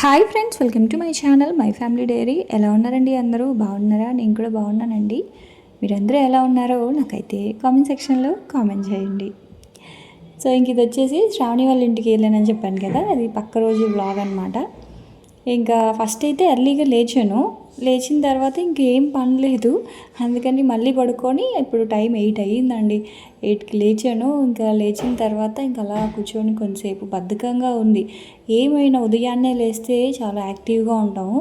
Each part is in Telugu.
Hi friends welcome to my channel my family diary ఎలా ఉన్నారండి అందరూ? బాగున్నారా? నేను కూడా బాగున్నానండి. మీరందరూ ఎలా ఉన్నారో నాకైతే కామెంట్ సెక్షన్లో కామెంట్ చేయండి. సో ఇంక ఇది వచ్చేసి శ్రావణి వాళ్ళ ఇంటికి వెళ్ళానని చెప్పాను కదా అది పక్క రోజు బ్లాగ్ అనమాట ఇంకా ఫస్ట్ అయితే ఎర్లీగా లేచాను. లేచిన తర్వాత ఇంకేం పని లేదు. అందుకని మళ్ళీ పడుకొని ఇప్పుడు టైం ఎయిట్ అయ్యిందండి. ఎయిట్కి లేచాను. ఇంకా లేచిన తర్వాత ఇంకా అలా కూర్చొని కొంతసేపు బద్ధకంగా ఉంది. ఏమైనా ఉదయాన్నే లేస్తే చాలా యాక్టివ్గా ఉంటాము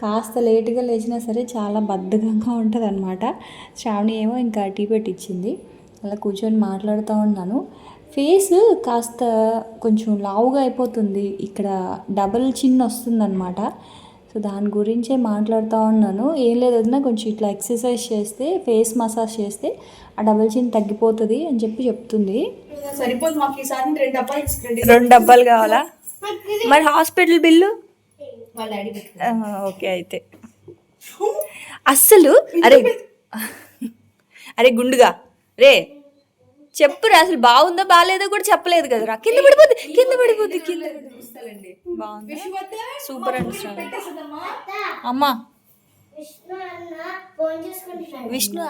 కాస్త లేటుగా లేచినా సరే చాలా బద్ధకంగా ఉంటుంది అనమాట శ్రావణి ఏమో ఇంకా టీ పెట్టించింది అలా కూర్చొని మాట్లాడుతూ ఉన్నాను. ఫేస్ కాస్త కొంచెం లావుగా అయిపోతుంది. ఇక్కడ డబల్ చిన్ వస్తుందన్నమాట. సో దాని గురించే మాట్లాడుతూ ఉన్నాను. ఏం లేదు వదినా కొంచెం ఇట్లా ఎక్సర్సైజ్ చేస్తే ఫేస్ మసాజ్ చేస్తే ఆ డబుల్ చిన్ తగ్గిపోతుంది అని చెప్పి చెప్తుంది. రెండు డబ్బాలు తీసుకురండి రెండు డబ్బాలు కావాలా? మరి హాస్పిటల్ బిల్లు? ఓకే అయితే. అస్సలు అరే అరే గుండుగా. రే చెప్పురా అసలు బాగుందా బాగాలేదో కూడా చెప్పలేదు కదరా కింద పడిపోద్ది కింద పడిపోద్ది కింద. పడిపోద్ది. బాగుంది? సూపర్ అండి శ్రావణి. అమ్మా. విష్ణు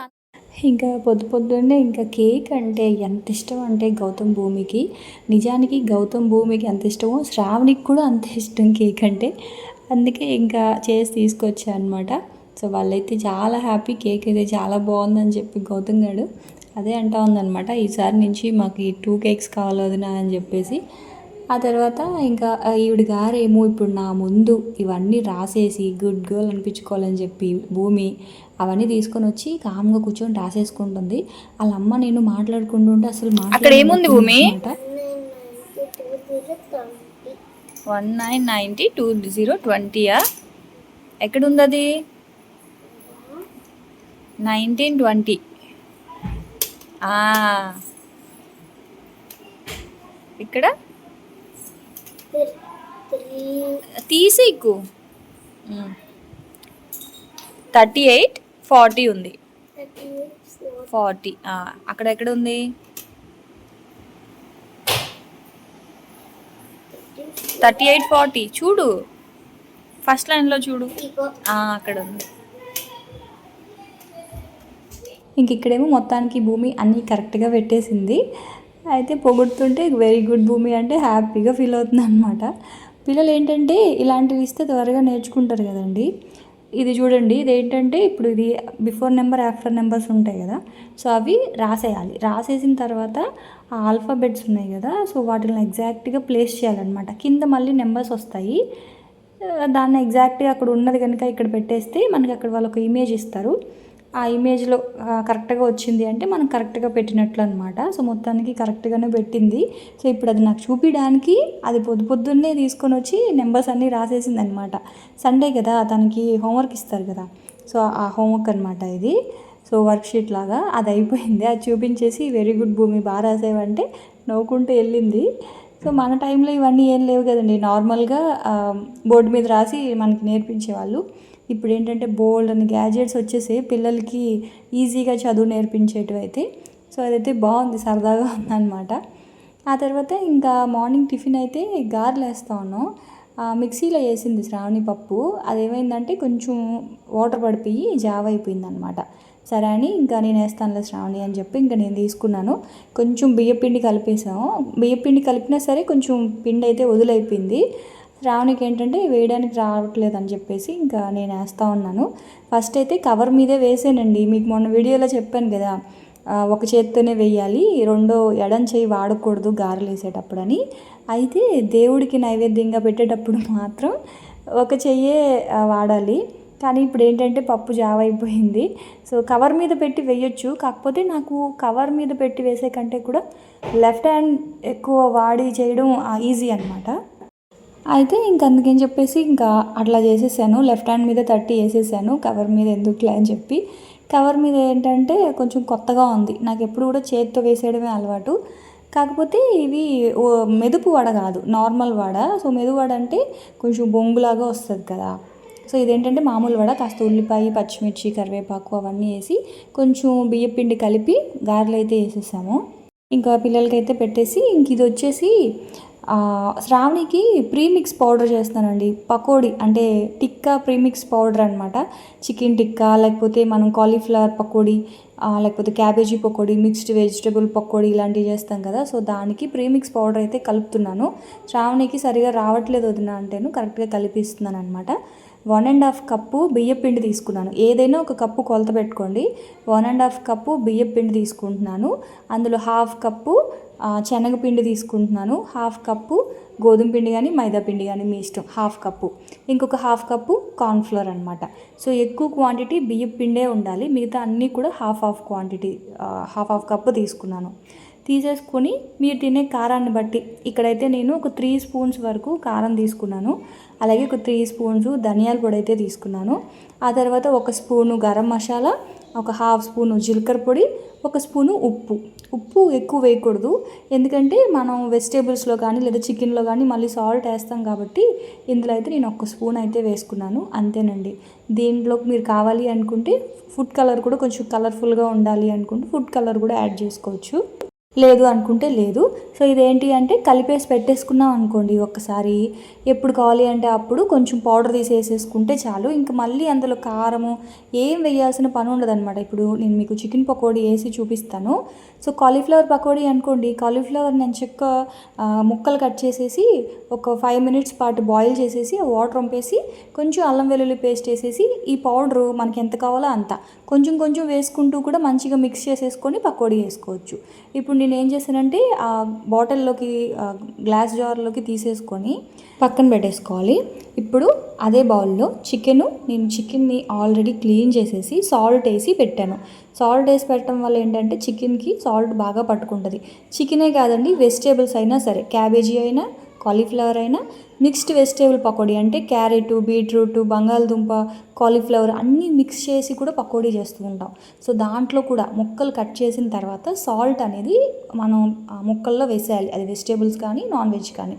ఇంకా పొద్దు పొద్దున్నే ఇంకా కేక్ అంటే ఎంత ఇష్టం అంటే గౌతమ్ భూమికి. నిజానికి గౌతమ్ భూమికి ఎంత ఇష్టమో శ్రావణికి కూడా అంత ఇష్టం కేక్ అంటే. అందుకే ఇంకా చేసి తీసుకొచ్చా అనమాట సో వాళ్ళైతే చాలా హ్యాపీ కేక్ అయితే చాలా బాగుందని చెప్పి గౌతమ్ గారు. అదే అంటా ఉందన్నమాట. ఈసారి నుంచి మాకు ఈ టూ కేక్స్ కావాలి వదినా అని చెప్పేసి. ఆ తర్వాత ఇంకా ఈవిడ గారేమో ఇప్పుడు నా ముందు ఇవన్నీ రాసేసి గుడ్ గర్ల్ అనిపించుకోవాలని చెప్పి భూమి అవన్నీ తీసుకొని వచ్చి కామ్గా కూర్చొని రాసేసుకుంటుంది. వాళ్ళ అమ్మ నేను మాట్లాడుకుంటుంటే అసలు అక్కడ ఏముంది భూమి? One nine ninety two zero ట్వంటీయా ఎక్కడుంది అది? నైన్టీన్ ట్వంటీ ఇక్కడ? తీసేకు థర్టీ ఎయిట్ ఫార్టీ ఉంది. ఫార్టీ అక్కడ ఎక్కడ ఉంది? Thirty eight forty. చూడు. ఫస్ట్ లైన్లో చూడు. అక్కడ ఉంది. ఇంక ఇక్కడేమో మొత్తానికి భూమి అన్నీ కరెక్ట్గా పెట్టేసింది. అయితే పొగుడుతుంటే వెరీ గుడ్ భూమి అంటే హ్యాపీగా ఫీల్ అవుతుంది అనమాట పిల్లలు ఏంటంటే ఇలాంటివి ఇస్తే త్వరగా నేర్చుకుంటారు కదండి. ఇది చూడండి ఇది ఏంటంటే ఇప్పుడు ఇది బిఫోర్ నెంబర్ ఆఫ్టర్ నెంబర్స్ ఉంటాయి కదా. సో అవి రాసేయాలి. రాసేసిన తర్వాత ఆ ఆల్ఫాబెట్స్ ఉన్నాయి కదా సో వాటిని ఎగ్జాక్ట్గా ప్లేస్ చేయాలన్నమాట. కింద మళ్ళీ నెంబర్స్ వస్తాయి. దాన్ని ఎగ్జాక్ట్గా అక్కడ ఉన్నది కనుక ఇక్కడ పెట్టేస్తే మనకి అక్కడ వాళ్ళు ఒక ఇమేజ్ ఇస్తారు. ఆ ఇమేజ్లో కరెక్ట్గా వచ్చింది అంటే మనం కరెక్ట్గా పెట్టినట్లు అనమాట సో మొత్తానికి కరెక్ట్గానే పెట్టింది. సో ఇప్పుడు అది నాకు చూపించడానికి అది పొద్దు పొద్దున్నే తీసుకొని వచ్చి నెంబర్స్ అన్నీ రాసేసింది అనమాట సండే కదా తనకి హోంవర్క్ ఇస్తారు కదా. సో ఆ హోంవర్క్ అనమాట ఇది. సో వర్క్షీట్ లాగా అది అయిపోయింది. అది చూపించేసి వెరీ గుడ్ భూమి బాగా రాసేవంటే నవ్వుకుంటూ వెళ్ళింది. సో మన టైంలో ఇవన్నీ ఏం లేవు కదండి. నార్మల్గా బోర్డు మీద రాసి మనకి నేర్పించేవాళ్ళు. ఇప్పుడు ఏంటంటే బోల్డ్ అని గ్యాజెట్స్ వచ్చేసి పిల్లలకి ఈజీగా చదువు నేర్పించేటివి అయితే సో అదైతే బాగుంది సరదాగా ఉందన్నమాట. ఆ తర్వాత ఇంకా మార్నింగ్ టిఫిన్ అయితే గారెలు వేస్తా ఉన్నాం. మిక్సీలో వేసింది శ్రావణి పప్పు. అదేమైందంటే కొంచెం వాటర్ పడిపోయి జావ అయిపోయిందనమాట సరే అని ఇంకా నేను వేస్తానులే శ్రావణి అని చెప్పి ఇంకా నేను తీసుకున్నాను. కొంచెం బియ్యపిండి కలిపేసాము బియ్యపిండి కలిపినా సరే కొంచెం పిండి అయితే వదిలైపోయింది. శ్రావణికి ఏంటంటే వేయడానికి రావట్లేదు అని చెప్పేసి ఇంకా నేను వేస్తూ ఉన్నాను. ఫస్ట్ అయితే కవర్ మీదే వేసానండి. మీకు మొన్న వీడియోలో చెప్పాను కదా ఒక చేత్తోనే వేయాలి రెండో ఎడం చేయి వాడకూడదు గారెలు వేసేటప్పుడు అని అయితే దేవుడికి నైవేద్యంగా పెట్టేటప్పుడు మాత్రం ఒక చెయ్యే వాడాలి. కానీ ఇప్పుడు ఏంటంటే పప్పు జావ అయిపోయింది. సో కవర్ మీద పెట్టి వేయొచ్చు. కాకపోతే నాకు కవర్ మీద పెట్టి వేసే కంటే కూడా లెఫ్ట్ హ్యాండ్ ఎక్కువ వాడి చేయడం ఈజీ అనమాట అయితే ఇంక అందుకని చెప్పేసి ఇంకా అట్లా చేసేసాను. లెఫ్ట్ హ్యాండ్ మీద తట్టి వేసేసాను. కవర్ మీద ఎందుకులే అని చెప్పి. కవర్ మీద ఏంటంటే కొంచెం కొత్తగా ఉంది. నాకు ఎప్పుడు కూడా చేతితో వేసేయడమే అలవాటు. కాకపోతే ఇవి ఓ మెదుపు వడ కాదు. నార్మల్ వడ. సో మెదు వడ అంటే కొంచెం బొంగులాగా వస్తుంది కదా. సో ఇదేంటంటే మామూలు వడ. కాస్త ఉల్లిపాయ పచ్చిమిర్చి కరివేపాకు అవన్నీ వేసి కొంచెం బియ్యపిండి కలిపి గారెలు అయితే వేసేసాము. ఇంకా పిల్లలకైతే పెట్టేసి ఇంక ఇది వచ్చేసి శ్రావణికి ప్రీమిక్స్ పౌడర్ చేస్తానండి పకోడీ అంటే టిక్కా ప్రీమిక్స్ పౌడర్ అనమాట చికెన్ టిక్కా లేకపోతే మనం కాలీఫ్లవర్ పకోడీ లేకపోతే cabbage pakodi mixed vegetable pakodi ఇలాంటివి చేస్తాం కదా. సో దానికి ప్రీమిక్స్ పౌడర్ అయితే కలుపుతున్నాను. శ్రావణికి సరిగా రావట్లేదు వదిన అంటేను కరెక్ట్గా కలిపిస్తున్నాను అనమాట వన్ అండ్ హాఫ్ కప్పు బియ్యం పిండి తీసుకున్నాను. ఏదైనా ఒక కప్పు కొలత పెట్టుకోండి. వన్ అండ్ హాఫ్ కప్పు బియ్యం పిండి తీసుకుంటున్నాను. అందులో హాఫ్ కప్పు శనగపిండి తీసుకుంటున్నాను. హాఫ్ కప్పు గోధుమ పిండి కానీ మైదా పిండి కానీ మీ ఇష్టం. Half cup. ఇంకొక హాఫ్ కప్పు కార్న్ఫ్లోర్ అనమాట సో ఎక్కువ క్వాంటిటీ బియ్యం పిండే ఉండాలి. మిగతా అన్నీ కూడా half half quantity half half cup తీసుకున్నాను. తీసేసుకొని మీరు తినే కారాన్ని బట్టి ఇక్కడైతే నేను ఒక త్రీ స్పూన్స్ వరకు కారం తీసుకున్నాను. అలాగే ఒక త్రీ స్పూన్స్ ధనియాల పొడి అయితే తీసుకున్నాను. ఆ తర్వాత ఒక స్పూను గరం మసాలా ఒక హాఫ్ స్పూను జీలకర్ర పొడి ఒక స్పూను ఉప్పు. ఉప్పు ఎక్కువ వేయకూడదు. ఎందుకంటే మనం వెజిటేబుల్స్లో కానీ లేదా చికెన్లో కానీ మళ్ళీ సాల్ట్ వేస్తాం కాబట్టి ఇందులో అయితే నేను ఒక స్పూన్ అయితే వేసుకున్నాను. అంతేనండి. దీంట్లోకి మీరు కావాలి అనుకుంటే ఫుడ్ కలర్ కూడా కొంచెం కలర్ఫుల్గా ఉండాలి అనుకుంటే ఫుడ్ కలర్ కూడా యాడ్ చేసుకోవచ్చు. లేదు అనుకుంటే లేదు. సో ఇదేంటి అంటే కలిపేసి పెట్టేసుకున్నాం అనుకోండి ఒక్కసారి. ఎప్పుడు కావాలి అంటే అప్పుడు కొంచెం పౌడర్ తీసేసేసుకుంటే చాలు. ఇంకా మళ్ళీ అందులో కారము ఏం వేయాల్సిన పని ఉండదనమాట ఇప్పుడు నేను మీకు చికెన్ పకోడీ వేసి చూపిస్తాను. సో కాలీఫ్లవర్ పకోడీ అనుకోండి. కాలీఫ్లవర్ నేను చెక్క ముక్కలు కట్ చేసేసి ఒక ఫైవ్ మినిట్స్ పాటు బాయిల్ చేసేసి ఆ వాటర్ వంపేసి కొంచెం అల్లం వెల్లుల్లి పేస్ట్ వేసేసి ఈ పౌడరు మనకి ఎంత కావాలో అంత. కొంచెం కొంచెం వేసుకుంటూ కూడా మంచిగా మిక్స్ చేసేసుకొని పకోడీ వేసుకోవచ్చు. ఇప్పుడు నేను ఏం చేశానంటే ఆ బాటిల్లోకి గ్లాస్ జార్లోకి తీసేసుకొని పక్కన పెట్టేసుకోవాలి. ఇప్పుడు అదే బౌల్లో చికెను నేను చికెన్ని ఆల్రెడీ క్లీన్ చేసేసి సాల్ట్ వేసి పెట్టాను. సాల్ట్ వేసి పెట్టడం వల్ల ఏంటంటే చికెన్కి సాల్ట్ బాగా పట్టుకుంటుంది. చికెనే కాదండి వెజిటేబుల్స్ అయినా సరే క్యాబేజీ అయినా కాలీఫ్లవర్ అయినా మిక్స్డ్ వెజిటేబుల్ పకోడీ అంటే క్యారెట్ బీట్రూట్ బంగాళదుంప కాలీఫ్లవర్ అన్నీ మిక్స్ చేసి కూడా పకోడీ చేస్తూ ఉంటాం. సో దాంట్లో కూడా ముక్కలు కట్ చేసిన తర్వాత సాల్ట్ అనేది మనం ఆ ముక్కల్లో వేసేయాలి. అది వెజిటేబుల్స్ కానీ నాన్ వెజ్ కానీ.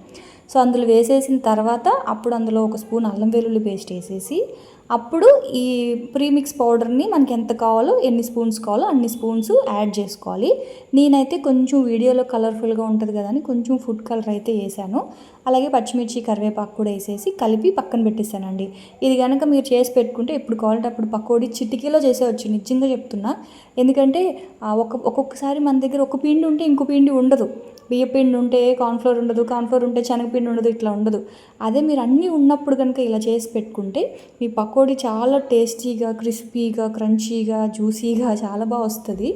సో అందులో వేసేసిన తర్వాత అప్పుడు అందులో ఒక స్పూన్ అల్లం వెల్లుల్లి పేస్ట్ వేసేసి అప్పుడు ఈ ప్రీమిక్స్ పౌడర్ని మనకి ఎంత కావాలో ఎన్ని స్పూన్స్ కావాలో అన్ని స్పూన్స్ యాడ్ చేసుకోవాలి. నేనైతే కొంచెం వీడియోలో కలర్ఫుల్గా ఉంటుంది కదా అని కొంచెం ఫుడ్ కలర్ అయితే వేసాను. అలాగే పచ్చిమిర్చి కరివేపాకు కూడా వేసేసి కలిపి పక్కన పెట్టేశానండి. ఇది కనుక మీరు చేసి పెట్టుకుంటే ఎప్పుడు కావాలంటే అప్పుడు పకోడీ చిటికీలో చేసేవచ్చు నిజంగా చెప్తున్నా. ఎందుకంటే ఒక్క ఒక ఒక్కొక్కసారి మన దగ్గర ఒక పిండి ఉంటే ఇంకో పిండి ఉండదు. బియ్యపిండి ఉంటే కార్న్ఫ్లోర్ ఉండదు కార్న్ఫ్లోర్ ఉంటే శనగపిండి ఉండదు ఇట్లా ఉండదు. అదే మీరు అన్నీ ఉన్నప్పుడు కనుక ఇలా చేసి పెట్టుకుంటే మీ పకోడీ చాలా టేస్టీగా క్రిస్పీగా క్రంచీగా జ్యూసీగా చాలా బాగా వస్తుంది.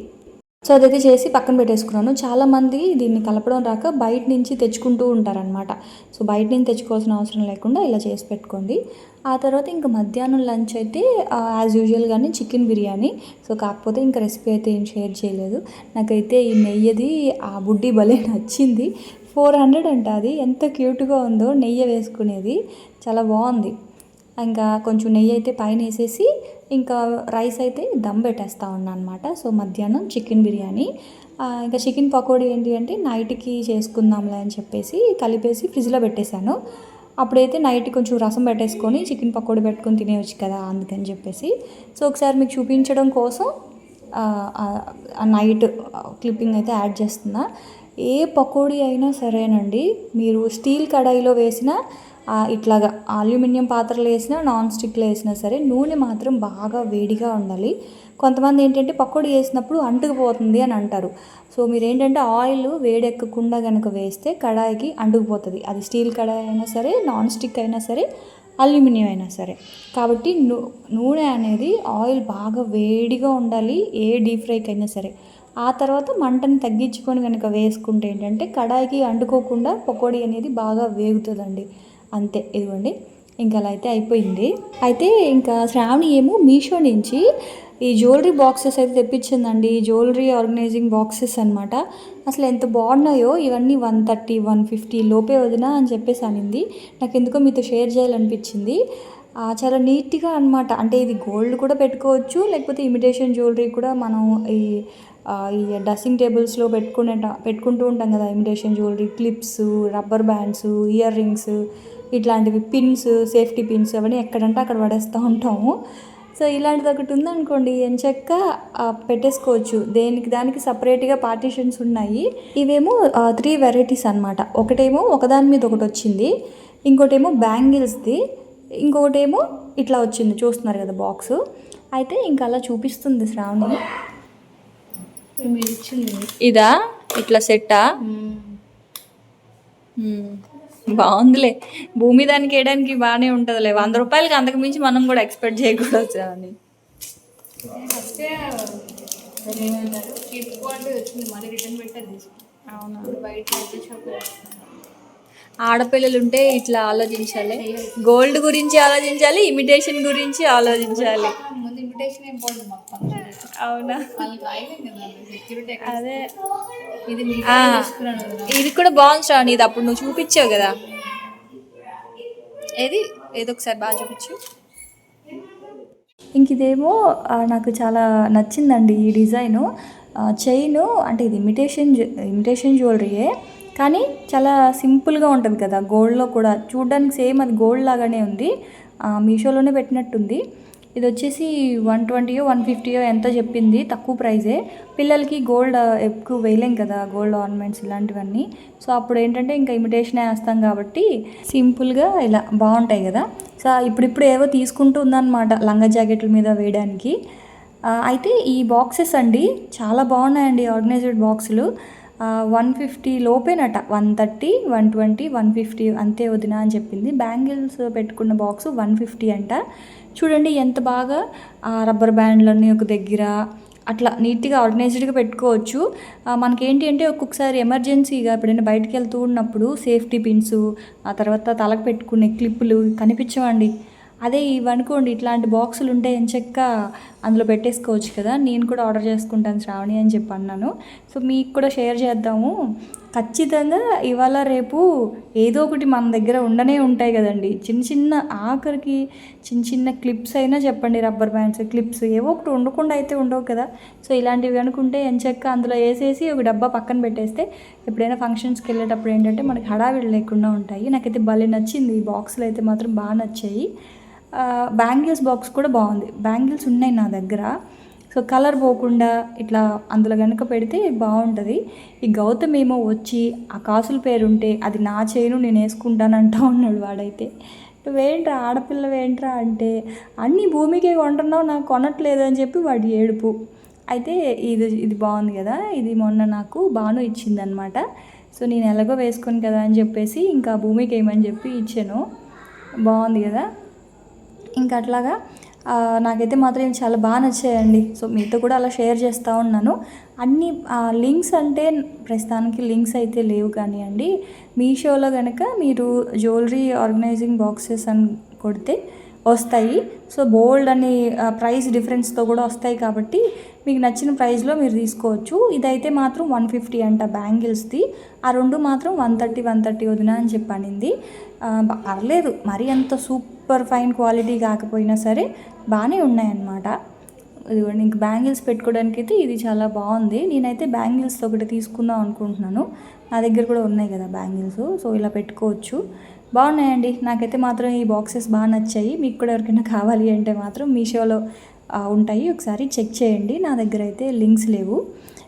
సో అదైతే చేసి పక్కన పెట్టేసుకున్నాను. చాలామంది దీన్ని కలపడం రాక బయట నుంచి తెచ్చుకుంటూ ఉంటారనమాట సో బయట నుంచి తెచ్చుకోవాల్సిన అవసరం లేకుండా ఇలా చేసి పెట్టుకోండి. ఆ తర్వాత ఇంకా మధ్యాహ్నం లంచ్ అయితే యాజ్ యూజువల్గానే చికెన్ బిర్యానీ. సో కాకపోతే ఇంకా రెసిపీ అయితే ఏం షేర్ చేయలేదు. నాకైతే ఈ నెయ్యిది ఆ బుడ్డి భలే నచ్చింది. ఫోర్ హండ్రెడ్ అంట అది. ఎంత క్యూట్గా ఉందో నెయ్యి వేసుకునేది. చాలా బాగుంది. ఇంకా కొంచెం నెయ్యి అయితే పైన వేసేసి ఇంకా రైస్ అయితే దమ్ పెట్టేస్తా ఉన్నా అనమాట సో మధ్యాహ్నం చికెన్ బిర్యానీ. ఇంకా చికెన్ పకోడీ ఏంటి అంటే నైట్కి చేసుకుందాంలే అని చెప్పేసి కలిపేసి ఫ్రిడ్జ్లో పెట్టేశాను. అప్పుడైతే నైట్ కొంచెం రసం పెట్టేసుకొని చికెన్ పకోడీ పెట్టుకొని తినేయచ్చు కదా అందుకని చెప్పేసి. సో ఒకసారి మీకు చూపించడం కోసం ఆ, నైట్ క్లిప్పింగ్ అయితే యాడ్ చేస్తున్నా. ఏ పకోడీ అయినా సరేనండి మీరు స్టీల్ కడాయిలో వేసిన ఇట్లాగా అల్యూమినియం పాత్రలు వేసినా నాన్ స్టిక్లో వేసినా సరే నూనె మాత్రం బాగా వేడిగా ఉండాలి. కొంతమంది ఏంటంటే పకోడీ వేసినప్పుడు అంటుకుపోతుంది అని అంటారు. సో మీరు ఏంటంటే ఆయిల్ వేడెక్కకుండా కనుక వేస్తే కడాయికి అంటుకుపోతుంది. అది స్టీల్ కడాయి అయినా సరే నాన్ స్టిక్ అయినా సరే అల్యూమినియం అయినా సరే. కాబట్టి నూ నూనె అనేది ఆయిల్ బాగా వేడిగా ఉండాలి ఏ డీప్ ఫ్రైకి అయినా సరే. ఆ తర్వాత మంటను తగ్గించుకొని కనుక వేసుకుంటే ఏంటంటే కడాయికి అంటుకోకుండా పకోడీ అనేది బాగా వేగుతుందండి. అంతే ఇదిగోండి. ఇంకా అలా అయితే అయిపోయింది. అయితే ఇంకా శ్రావణి ఏమో మీషో నుంచి ఈ జ్యువెలరీ బాక్సెస్ అయితే తెప్పించిందండి. జ్యువెలరీ ఆర్గనైజింగ్ బాక్సెస్ అనమాట అసలు ఎంత బాగున్నాయో ఇవన్నీ వన్ థర్టీ వన్ ఫిఫ్టీ లోపే వదినా అని చెప్పేసి అనింది. నాకు ఎందుకో మీతో షేర్ చేయాలనిపించింది. చాలా నీట్గా అనమాట అంటే ఇది గోల్డ్ కూడా పెట్టుకోవచ్చు లేకపోతే ఇమిటేషన్ జ్యువెలరీ కూడా మనం ఈ ఈ డ్రెస్సింగ్ టేబుల్స్లో పెట్టుకునే పెట్టుకుంటూ ఉంటాం కదా imitation jewellery clips rubber bands earrings ఇట్లాంటివి పిన్స్ సేఫ్టీ పిన్స్ అవన్నీ ఎక్కడంటే అక్కడ పడేస్తూ ఉంటాము. సో ఇలాంటిది ఒకటి ఉందనుకోండి ఎంచక్క పెట్టేసుకోవచ్చు. దేనికి దానికి సపరేట్గా పార్టీషన్స్ ఉన్నాయి. ఇవేమో త్రీ వెరైటీస్ అన్నమాట. ఒకటేమో ఒకదాని మీద ఒకటి వచ్చింది. ఇంకోటేమో బ్యాంగిల్స్ది ఇంకొకటేమో ఇట్లా వచ్చింది. చూస్తున్నారు కదా బాక్స్ అయితే ఇంకా అలా చూపిస్తుంది శ్రావణి. ఇదా? ఇట్లా సెట్టా. బాగుందిలే. భూమి దానికి వేయడానికి బాగానే ఉంటుందిలే. వంద రూపాయలకి అంతకు మించి మనం కూడా ఎక్స్పెక్ట్ చేయకూడదు అని. అవునా? బయట ఆడపిల్లలు ఉంటే ఇట్లా ఆలోచించాలి. గోల్డ్ గురించి ఆలోచించాలి ఇమిటేషన్ గురించి ఆలోచించాలి. అవునా? అదే. ఇది కూడా బాగుంది శ్రావణి. ఇది అప్పుడు నువ్వు చూపించావు కదా. ఏది? ఏదో ఒకసారి బాగా చూపించు. ఇంక ఇదేమో నాకు చాలా నచ్చిందండి ఈ డిజైను. చైన్ అంటే ఇది ఇమిటేషన్ ఇమిటేషన్ జ్యువెలరీయే కానీ చాలా సింపుల్గా ఉంటుంది కదా గోల్డ్లో కూడా. చూడడానికి సేమ్ అది గోల్డ్ లాగానే ఉంది. మీషోలోనే పెట్టినట్టుంది. ఇది వచ్చేసి వన్ ట్వంటీయో వన్ ఫిఫ్టీయో ఎంతో చెప్పింది తక్కువ ప్రైజే. పిల్లలకి గోల్డ్ ఎక్కువ వేయలేం కదా గోల్డ్ ఆర్నమెంట్స్ ఇలాంటివన్నీ. సో అప్పుడు ఏంటంటే ఇంకా ఇమిటేషన్ వేస్తాం కాబట్టి సింపుల్గా ఇలా బాగుంటాయి కదా. సో ఇప్పుడిప్పుడు ఏవో తీసుకుంటూ ఉందన్నమాట లంగా జాకెట్ల మీద వేయడానికి. అయితే ఈ బాక్సెస్ అండి చాలా బాగున్నాయండి ఆర్గనైజ్డ్ బాక్సులు. One fifty లోపేనట. One thirty one twenty one fifty అంతే వదినా అని చెప్పింది. బ్యాంగిల్స్ పెట్టుకున్న బాక్స్ వన్ ఫిఫ్టీ అంట. చూడండి ఎంత బాగా ఆ, రబ్బర్ బ్యాండ్లన్నీ ఒక దగ్గర అట్లా నీట్గా ఆర్గనైజ్డ్గా పెట్టుకోవచ్చు. మనకేంటి అంటే ఒక్కొక్కసారి ఎమర్జెన్సీగా ఎప్పుడైనా బయటికి వెళ్తూ ఉన్నప్పుడు సేఫ్టీ పిన్స్ ఆ తర్వాత తలకు పెట్టుకునే క్లిప్పులు కనిపించవండి. అదే ఇవనుకోండి ఇట్లాంటి బాక్సులు ఉంటే ఎంచక్క అందులో పెట్టేసుకోవచ్చు కదా. నేను కూడా ఆర్డర్ చేసుకుంటాను శ్రావణి అని చెప్పి అన్నాను. సో మీకు కూడా షేర్ చేద్దాము. ఖచ్చితంగా ఇవాళ రేపు ఏదో ఒకటి మన దగ్గర ఉండనే ఉంటాయి కదండి. చిన్న చిన్న ఆఖరికి చిన్న చిన్న క్లిప్స్ అయినా చెప్పండి రబ్బర్ బ్యాండ్స్ క్లిప్స్ ఏవో ఒకటి ఉండకుండా అయితే ఉండవు కదా. సో ఇలాంటివి అనుకుంటే ఎంచక్క అందులో వేసేసి ఒక డబ్బా పక్కన పెట్టేస్తే ఎప్పుడైనా ఫంక్షన్స్కి వెళ్ళేటప్పుడు ఏంటంటే మనకి హడావిడి లేకుండా ఉంటాయి. నాకైతే భలే నచ్చింది. ఈ బాక్సులు అయితే మాత్రం బాగా నచ్చాయి. బ్యాంగిల్స్ బాక్స్ కూడా బాగుంది. బ్యాంగిల్స్ ఉన్నాయి నా దగ్గర. సో కలర్ పోకుండా ఇట్లా అందులో కనుక పెడితే బాగుంటుంది. ఈ గౌతమ్ ఏమో వచ్చి ఆ కాసుల పేరు ఉంటే అది నా చేయను నేను వేసుకుంటానంటా ఉన్నాడు వాడైతే. నువ్వేంట్రా ఆడపిల్లవేంట్రా అంటే అన్నీ భూమికే కొంటున్నావు నాకు కొనట్లేదు అని చెప్పి వాడి ఏడుపు. అయితే ఇది ఇది బాగుంది కదా. ఇది మొన్న నాకు బాను ఇచ్చిందనమాట సో నేను ఎలాగో వేసుకొని కదా అని చెప్పేసి ఇంకా భూమికి ఏమని చెప్పి ఇచ్చాను. బాగుంది కదా. ఇంకా అట్లాగా నాకైతే మాత్రం చాలా బాగా నచ్చాయండి. సో మీతో కూడా అలా షేర్ చేస్తూ ఉన్నాను. అన్ని లింక్స్ అంటే ప్రస్తుతానికి లింక్స్ అయితే లేవు కానివ్వండి మీషోలో కనుక మీరు జ్యువెలరీ ఆర్గనైజింగ్ బాక్సెస్ అని కొడితే వస్తాయి. సో బోల్డ్ అని ప్రైస్ డిఫరెన్స్తో కూడా వస్తాయి కాబట్టి మీకు నచ్చిన ప్రైస్లో మీరు తీసుకోవచ్చు. ఇదైతే మాత్రం వన్ ఫిఫ్టీ అంట బ్యాంగిల్స్ది. ఆ రెండు మాత్రం వన్ థర్టీ వన్ థర్టీ వదిన అని చెప్పి పర్లేదు మరీ అంత సూప్ సూపర్ ఫైన్ క్వాలిటీ కాకపోయినా సరే బాగానే ఉన్నాయన్నమాట. ఇదిగోండి ఇంక బ్యాంగిల్స్ పెట్టుకోవడానికి అయితే ఇది చాలా బాగుంది. నేనైతే బ్యాంగిల్స్ ఒకటి తీసుకుందాం అనుకుంటున్నాను. నా దగ్గర కూడా ఉన్నాయి కదా బ్యాంగిల్స్ సో ఇలా పెట్టుకోవచ్చు. బాగున్నాయండి. నాకైతే మాత్రం ఈ బాక్సెస్ బాగా నచ్చాయి. మీకు కూడా ఎవరికైనా కావాలి అంటే మాత్రం మీషోలో ఉంటాయి. ఒకసారి చెక్ చేయండి. నా దగ్గర అయితే లింక్స్ లేవు.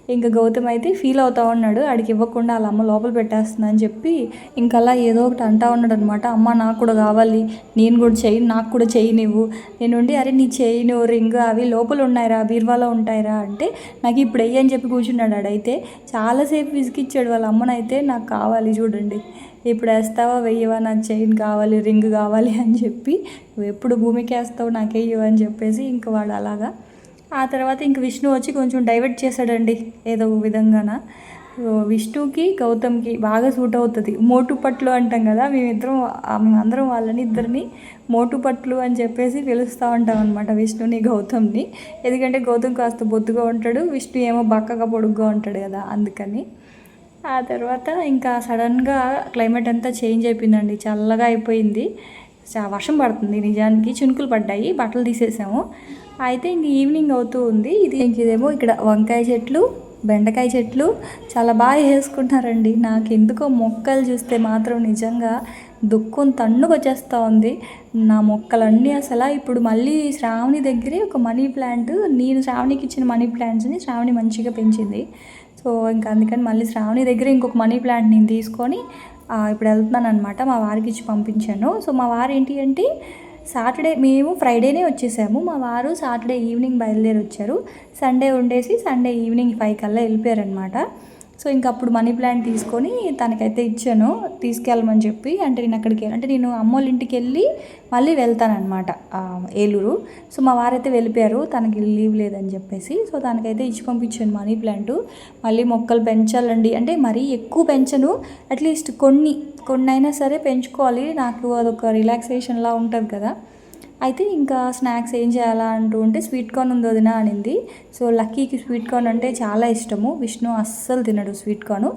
ఇంకా గౌతమ్ అయితే ఫీల్ అవుతా ఉన్నాడు. ఆడికి ఇవ్వకుండా వాళ్ళ అమ్మ లోపల పెట్టేస్తుంది అని చెప్పి ఇంకలా ఏదో ఒకటి అంటా ఉన్నాడు అనమాట అమ్మ నాకు కూడా కావాలి. నేను కూడా చెయ్యి నాకు కూడా చెయ్యి నువ్వు నేను ఉండి అరే నీ చెయ్యి నువ్వు రింగ్ అవి లోపల ఉన్నాయిరా బీర్వాలో ఉంటాయిరా. అంటే నాకు ఇప్పుడు వెయ్యి అని చెప్పి కూర్చున్నాడు ఆడైతే. చాలాసేపు విసిగిచ్చాడు వాళ్ళ అమ్మనైతే. నాకు కావాలి చూడండి. ఇప్పుడు వేస్తావా వెయ్యవా? నాకు చైన్ కావాలి రింగ్ కావాలి అని చెప్పి నువ్వు ఎప్పుడు భూమికి వేస్తావు నాకేయ్యవు అని చెప్పేసి ఇంక వాడు అలాగా ఆ తర్వాత ఇంక విష్ణు వచ్చి కొంచెం డైవర్ట్ చేశాడండి ఏదో విధంగాన. విష్ణుకి గౌతమ్కి బాగా సూట్ అవుతుంది. మోటు పట్లు అంటాం కదా మేమిద్దరం ఆ, మేమందరం వాళ్ళని ఇద్దరిని మోటు పట్లు అని చెప్పేసి పిలుస్తూ ఉంటాం అనమాట విష్ణుని గౌతమ్ని. ఎందుకంటే గౌతమ్ కాస్త బొద్దుగా ఉంటాడు విష్ణు ఏమో బక్కగా పొడుగ్గా ఉంటాడు కదా అందుకని. ఆ తర్వాత ఇంకా సడన్గా క్లైమేట్ అంతా చేంజ్ అయిపోయిందండి చల్లగా అయిపోయింది. చా- వర్షం పడుతుంది నిజానికి చినుకులు పడ్డాయి బట్టలు తీసేసాము. అయితే ఇంక ఈవినింగ్ అవుతూ ఉంది. ఇది ఇంకేదేమో ఇక్కడ వంకాయ చెట్లు బెండకాయ చెట్లు చాలా బాగా వేసుకుంటున్నారండి. నాకు ఎందుకో మొక్కలు చూస్తే మాత్రం నిజంగా దుఃఖం తన్నుకు వచ్చేస్తూ ఉంది. నా మొక్కలన్నీ అసలు ఇప్పుడు మళ్ళీ శ్రావణి దగ్గరే ఒక మనీ ప్లాంట్ నేను శ్రావణికి ఇచ్చిన మనీ ప్లాంట్స్ని శ్రావణి మంచిగా పెంచింది. సో ఇంకా అందుకని మళ్ళీ శ్రావణి దగ్గర ఇంకొక మనీ ప్లాంట్ నేను తీసుకొని ఇప్పుడు వెళ్తున్నాను అనమాట మా వారికి ఇచ్చి పంపించాను. సో మా వారు ఏంటి అంటే సాటర్డే మేము ఫ్రైడేనే వచ్చేసాము. మా వారు సాటర్డే ఈవినింగ్ బయలుదేరి వచ్చారు. సండే ఉండేసి సండే ఈవినింగ్ ఫైవ్ కల్లా వెళ్ళిపోయారనమాట సో ఇంక అప్పుడు మనీ ప్లాంట్ తీసుకొని తనకైతే ఇచ్చాను. తీసుకెళ్ళమని చెప్పి అంటే నేను అక్కడికి వెళ్ళి- అంటే నేను అమ్మోళ్ళ ఇంటికి వెళ్ళి మళ్ళీ వెళ్తానమాట ఏలూరు. సో మా వారైతే వెళ్ళిపోయారు. తనకి లీవ్ లేదని చెప్పేసి. సో తనకైతే ఇచ్చి పంపించాను మనీ ప్లాంట్ మళ్ళీ మొక్కలు పెంచాలండి. అంటే మరీ ఎక్కువ పెంచను. అట్లీస్ట్ కొన్ని కొన్ని అయినా సరే పెంచుకోవాలి. నాకు అదొక రిలాక్సేషన్లా ఉంటుంది కదా. అయితే ఇంకా స్నాక్స్ ఏం చేయాలా అంటూ ఉంటే స్వీట్ కార్న్ ఉంది వదిన అనింది. సో లక్కీకి స్వీట్ కార్న్ అంటే చాలా ఇష్టము. విష్ణు అస్సలు తినడు స్వీట్ కార్న్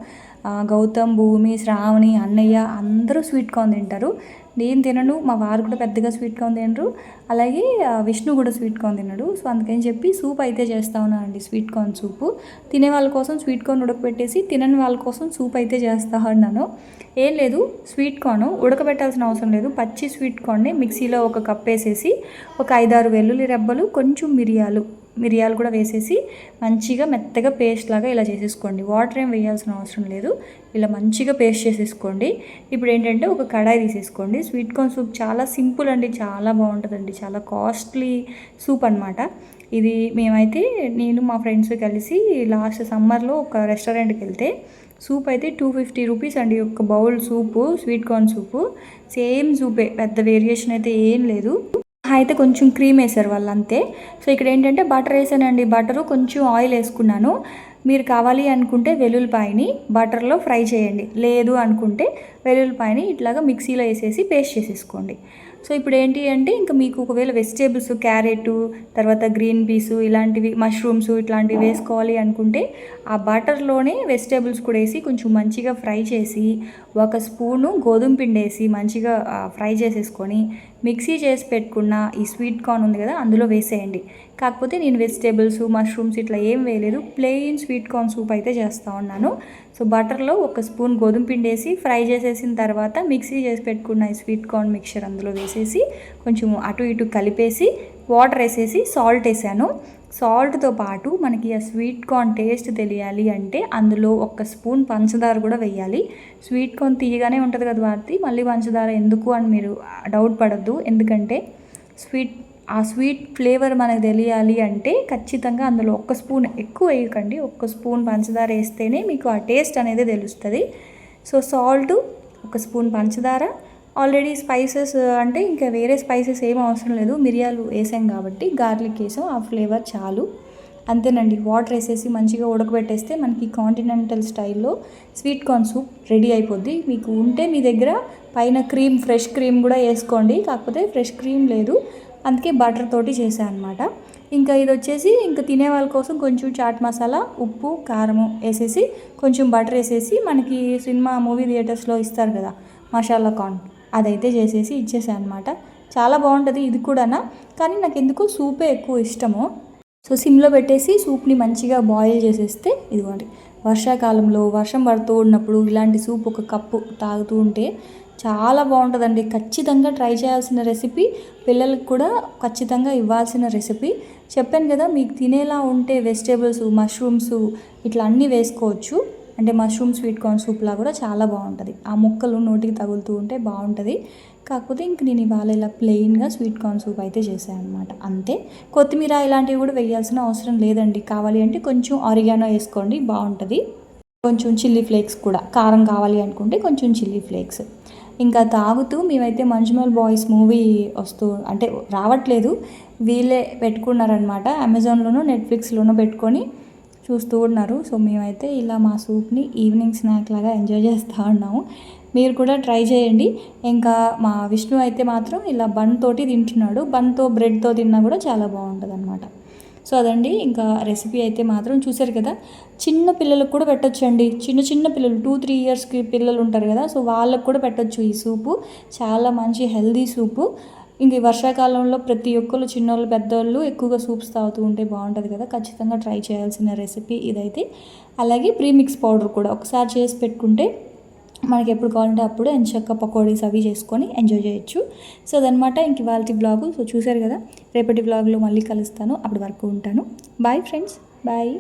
గౌతమ్ భూమి శ్రావణి అన్నయ్య అందరూ స్వీట్ కార్న్ తింటారు. నేను తినను మా వారు కూడా పెద్దగా స్వీట్ కార్న్ తినరు. అలాగే విష్ణు కూడా స్వీట్ కార్న్ తినడు. సో అందుకని చెప్పి సూప్ అయితే చేస్తా ఉన్నా అండి స్వీట్ కార్న్ సూపు తినే వాళ్ళ కోసం స్వీట్ కార్న్ ఉడకబెట్టేసి తినని వాళ్ళ కోసం సూప్ అయితే చేస్తా ఉన్నాను. ఏం లేదు స్వీట్ కార్న్ ఉడకబెట్టాల్సిన అవసరం లేదు. పచ్చి స్వీట్ కార్న్ని మిక్సీలో ఒక కప్ వేసేసి ఒక ఐదారు వెల్లుల్లి రెబ్బలు కొంచెం మిరియాలు మిరియాలు కూడా వేసేసి మంచిగా మెత్తగా పేస్ట్ లాగా ఇలా చేసేసుకోండి. వాటర్ ఏం వేయాల్సిన అవసరం లేదు. ఇలా మంచిగా పేస్ట్ చేసేసుకోండి. ఇప్పుడు ఏంటంటే ఒక కడాయి తీసేసుకోండి. స్వీట్ కార్న్ సూప్ చాలా సింపుల్ అండి చాలా బాగుంటుందండి చాలా కాస్ట్లీ సూప్ అనమాట ఇది మేమైతే నేను మా ఫ్రెండ్స్ కలిసి లాస్ట్ సమ్మర్లో ఒక రెస్టారెంట్కి వెళ్తే సూప్ అయితే టూ ఫిఫ్టీ రూపీస్ అండి. ఒక bowl soup sweet corn soup same సూపే. పెద్ద వేరియేషన్ అయితే ఏం లేదు. అయితే కొంచెం క్రీమ్ వేసారు వాళ్ళు అంతే. సో ఇక్కడ ఏంటంటే బటర్ వేసానండి. బటరు కొంచెం ఆయిల్ వేసుకున్నాను. మీరు కావాలి అనుకుంటే వెల్లుల్లిపాయని బటర్లో ఫ్రై చేయండి. లేదు అనుకుంటే వెల్లుల్లిపాయని ఇట్లాగా మిక్సీలో వేసేసి పేస్ట్ చేసేసుకోండి. సో ఇప్పుడు ఏంటి అంటే ఇంకా మీకు ఒకవేళ వెజిటేబుల్స్ క్యారెట్ తర్వాత గ్రీన్ పీసు ఇలాంటివి మష్రూమ్స్ ఇట్లాంటివి వేసుకోవాలి అనుకుంటే ఆ బటర్లోనే వెజిటేబుల్స్ కూడా వేసి కొంచెం మంచిగా ఫ్రై చేసి ఒక స్పూను గోధుమ పిండి వేసి మంచిగా ఫ్రై చేసేసుకొని మిక్సీ చేసి పెట్టుకున్న ఈ స్వీట్ కార్న్ ఉంది కదా అందులో వేసేయండి. కాకపోతే నేను వెజిటేబుల్స్ మష్రూమ్స్ ఇట్లా ఏం వేయలేదు. ప్లెయిన్ స్వీట్ కార్న్ సూప్ అయితే చేస్తూ ఉన్నాను. సో బటర్లో ఒక స్పూన్ గోధుమ పిండి వేసి ఫ్రై చేసేసిన తర్వాత మిక్సీ చేసి పెట్టుకున్న ఈ స్వీట్ కార్న్ మిక్చర్ అందులో వేసేసి కొంచెం అటు ఇటు కలిపేసి వాటర్ వేసేసి సాల్ట్ వేసాను. సాల్ట్తో పాటు మనకి ఆ స్వీట్ కార్న్ టేస్ట్ తెలియాలి అంటే అందులో ఒక స్పూన్ పంచదార కూడా వేయాలి. స్వీట్ కార్న్ తీయగానే ఉంటుంది కదా వాటి మళ్ళీ పంచదార ఎందుకు అని మీరు డౌట్ పడద్దు. ఎందుకంటే స్వీట్ ఆ స్వీట్ ఫ్లేవర్ మనకు తెలియాలి అంటే ఖచ్చితంగా అందులో ఒక్క స్పూన్ ఎక్కువ వేయకండి. ఒక్క స్పూన్ పంచదార వేస్తేనే మీకు ఆ టేస్ట్ అనేది తెలుస్తుంది. సో సాల్ట్ ఒక స్పూన్ పంచదార. ఆల్రెడీ స్పైసెస్ అంటే ఇంకా వేరే స్పైసెస్ ఏం అవసరం లేదు. మిరియాలు వేసాం కాబట్టి గార్లిక్ వేసాం. ఆ ఫ్లేవర్ చాలు. అంతేనండి. వాటర్ వేసేసి మంచిగా ఉడకబెట్టేస్తే మనకి కాంటినెంటల్ స్టైల్లో స్వీట్ కార్న్ సూప్ రెడీ అయిపోద్ది. మీకు ఉంటే మీ దగ్గర పైన క్రీమ్ ఫ్రెష్ క్రీమ్ కూడా వేసుకోండి. కాకపోతే ఫ్రెష్ క్రీమ్ లేదు. అందుకే బటర్ తోటి చేశాను అనమాట ఇంకా ఇది వచ్చేసి ఇంకా తినే వాళ్ళ కోసం కొంచెం చాట్ మసాలా ఉప్పు కారము వేసేసి కొంచెం బటర్ వేసేసి మనకి సినిమా మూవీ థియేటర్స్లో ఇస్తారు కదా మసాలా కార్న్ అదైతే చేసేసి ఇచ్చేసాను అనమాట చాలా బాగుంటుంది ఇది కూడానా? కానీ నాకు ఎందుకు సూపే ఎక్కువ ఇష్టము. సో సిమ్లో పెట్టేసి సూప్ని మంచిగా బాయిల్ చేసేస్తే ఇదిగోండి. వర్షాకాలంలో వర్షం పడుతూ ఉన్నప్పుడు ఇలాంటి సూప్ ఒక కప్పు తాగుతూ ఉంటే చాలా బాగుంటుందండి. ఖచ్చితంగా ట్రై చేయాల్సిన రెసిపీ పిల్లలకు కూడా ఖచ్చితంగా ఇవ్వాల్సిన రెసిపీ. చెప్పాను కదా మీకు తినేలా ఉంటే వెజిటేబుల్స్ మష్రూమ్స్ ఇట్లా అన్నీ వేసుకోవచ్చు. అంటే మష్రూమ్ స్వీట్ కార్న్ సూప్లా కూడా చాలా బాగుంటుంది. ఆ ముక్కలు నోటికి తగులుతూ ఉంటే బాగుంటుంది. కాకపోతే ఇంక నేను ఇవాళ ఇలా ప్లెయిన్గా స్వీట్ కార్న్ సూప్ అయితే చేశాను అనమాట అంతే. కొత్తిమీర ఇలాంటివి కూడా వేయాల్సిన అవసరం లేదండి. కావాలి అంటే కొంచెం ఆరిగానో వేసుకోండి బాగుంటుంది. కొంచెం చిల్లీ ఫ్లేక్స్ కూడా. కారం కావాలి అనుకుంటే కొంచెం చిల్లీ ఫ్లేక్స్. ఇంకా తాగుతూ మేమైతే మంజుమల్ బాయ్స్ మూవీ వస్తూ అంటే రావట్లేదు. వీళ్ళే పెట్టుకున్నారనమాట. అమెజాన్లోనూ నెట్ఫ్లిక్స్లోనూ పెట్టుకొని చూస్తూ ఉన్నారు. సో మేమైతే ఇలా మా సూప్ని ఈవినింగ్ స్నాక్ లాగా ఎంజాయ్ చేస్తూ ఉన్నాము. మీరు కూడా ట్రై చేయండి. ఇంకా మా విష్ణు అయితే మాత్రం ఇలా బన్ తోటి తింటున్నాడు. బన్తో బ్రెడ్తో తిన్నా కూడా చాలా బాగుంటుంది అనమాట సో అదండి. ఇంకా రెసిపీ అయితే మాత్రం చూశారు కదా. చిన్న పిల్లలకు కూడా పెట్టొచ్చండి. చిన్న చిన్న పిల్లలు టూ త్రీ ఇయర్స్కి పిల్లలు ఉంటారు కదా. సో వాళ్ళకు కూడా పెట్టొచ్చు ఈ సూపు చాలా మంచి హెల్దీ సూపు ఇంక ఈ వర్షాకాలంలో ప్రతి ఒక్కరు చిన్నోళ్ళు పెద్దోళ్ళు ఎక్కువగా సూప్స్ తాగుతూ ఉంటే బాగుంటుంది కదా. ఖచ్చితంగా ట్రై చేయాల్సిన రెసిపీ ఇదైతే. అలాగే ప్రీమిక్స్ పౌడర్ కూడా ఒకసారి చేసి పెట్టుకుంటే మనకి ఎప్పుడు కావాలంటే అప్పుడు ఎంచక్క పకోడీస్ అవి చేసుకొని ఎంజాయ్ చేయొచ్చు. సో అదనమాట ఇంక ఇవాళ బ్లాగు సో చూసారు కదా రేపటి బ్లాగ్లో మళ్ళీ కలుస్తాను. అప్పటి వరకు ఉంటాను. Bye friends bye